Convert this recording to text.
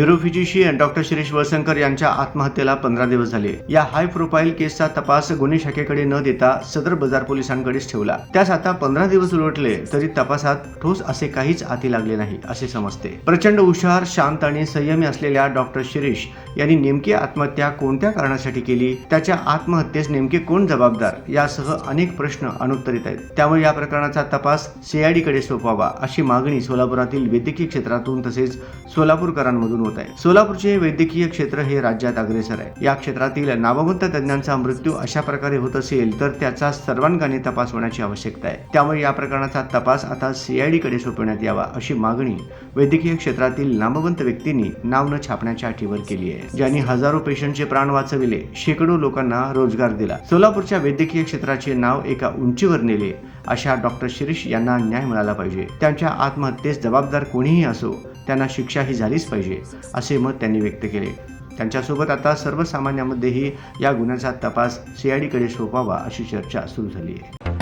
Neurophysician doctor Shirish Walsankar यांच्या आत्महत्येला पंधरा दिवस झाले. या हाय प्रोफाईल केसचा तपास गुन्हे शाखेकडे न देता सदर बाजार पोलिसांकडेच ठेवला. त्यास आता पंधरा दिवस उलटले तरी तपासात ठोस असे काहीच हाती लागले नाही असे समजते. प्रचंड हुशार शांत आणि संयमी असलेल्या डॉक्टर शिरीष यांनी नेमकी आत्महत्या कोणत्या कारणासाठी केली? त्याच्या आत्महत्येस नेमके कोण जबाबदार? यासह अनेक प्रश्न अनुत्तरित आहेत. त्यामुळे या प्रकरणाचा तपास सीआयडी कडे सोपवावा अशी मागणी सोलापुरातील वैद्यकीय क्षेत्रातून तसेच सोलापूरकरांमधून होत आहे. सोलापूरचे वैद्यकीय क्षेत्र हे राज्यात अग्रेसर आहे. या क्षेत्रातील नामवंत तज्ज्ञांचा मृत्यू अशा प्रकारे होत असेल तर त्याचा सर्वांगाने तपास होण्याची आवश्यकता आहे. त्यामुळे या प्रकरणाचा तपास आता सीआयडी कडे सोपवण्यात यावा अशी मागणी वैद्यकीय क्षेत्रातील नामवंत व्यक्तींनी नाव न छापण्याच्या अटीवर केली आहे ज्यांनी हजारो पेशंटचे प्राण वाचविले शेकडो लोकांना रोजगार दिला. सोलापूरच्या वैद्यकीय क्षेत्राचे नाव एका उंचीवर नेले अशा डॉक्टर शिरीष यांना न्याय मिळाला पाहिजे. त्यांच्या आत्महत्येस जबाबदार कोणीही असो त्यांना शिक्षा ही झालीच पाहिजे असे मत त्यांनी व्यक्त केले. त्यांच्यासोबत आता सर्वसामान्यांमध्येही या गुन्ह्याचा तपास सीआयडीकडे सोपावा अशी चर्चा सुरू झाली आहे.